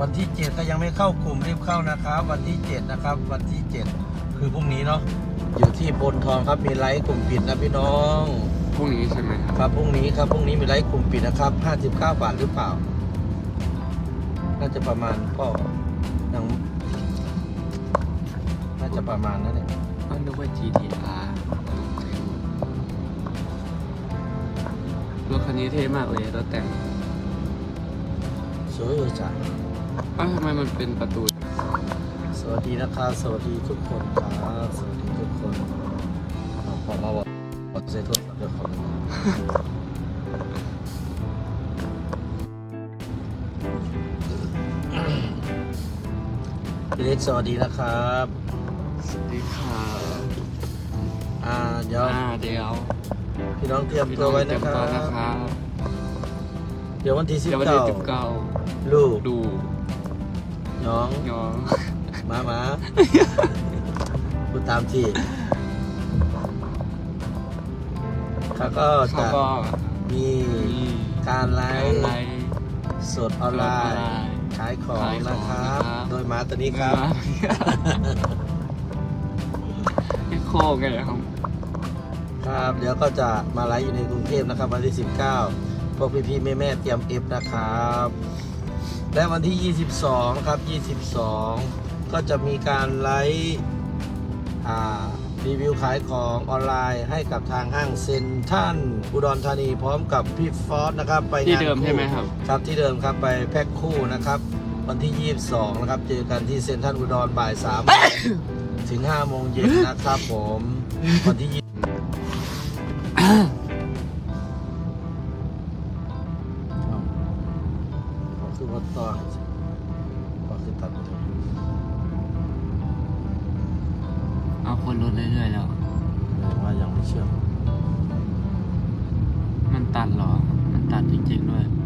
วันที่เจ็ดก็ยังไม่เข้ากลุ่มรีบเข้านะครับ วันที่เจ็ดนะครับ วันที่เจ็ดคือพรุ่งนี้เนาะอยู่ที่บนทองครับมีไลฟ์กลุ่มปิดนะพี่น้องพรุ่งนี้ใช่ไหมครับครับพรุ่งนี้ครับพรุ่งนี้มีไลฟ์กลุ่มปิดนะครับ59บาทหรือเปล่า น่าจะประมาณก็ยังน่าจะประมาณนั้นแหละก็นึกว่า GTR รถคันนี้เท่มากเลยรถแต่ง สวยอยู่จ้ะอ้าทำไมมันเป็นประตู สวัสดีนะครับสวัสดีทุกคนครับสวัสดีทุกคนเอาผมาบอกบอกเซทุกเดี๋ยวขอพี่เล็กสวัสดีนะครับสวัสดีค่ะอ่าเดี๋ยวอ่าเดี๋ยวพี่น้องเตรียมพี่ตัวไว้เตรีนะยมครัตัวนะบ ครับเดี๋ยววันที่สิบเดี๋ยววันเก้าสิบเก้า ลูกดูน้องยองมามาพูดตามที่ เขาก็เขาจะก็มีมีการไลการฟ์ไลฟ์สดออนไลน์ ขายของขายของนะครับนะครับโดยมาตัวนี้ครับพี่โคกไงครับ ครับ เดี๋ยวก็จะมาไลฟ์อยู่ในกรุงเทพนะครับ วันที่ 19 พวกพี่ๆแม่ๆเตรียมเอฟนะครับ และวันที่ 22 ครับ 22 ก็จะมีการไลฟ์รีวิวขายของออนไลน์ให้กับทางห้างเซ็นท่านอุดรธานีพร้อมกับพี่ฟอสนะครับ ไปที่เดิมใช่ไหมครับครับที่เดิมครับไปแพ็คคู่นะครับ วันที่ 22 นะครับ เจอกันที่เซ็นท่านอุดรบ่าย3ถึง5โมงเย็นนะครับผมวันที่ 2 คือวัดต่อให้สิขอคือตัดไปเลยเอาคนรถเรื่อยๆแล้วแสดงว่ายังไม่เชื่อมมันตัดเหรอ มันตัดจริงๆด้วยอ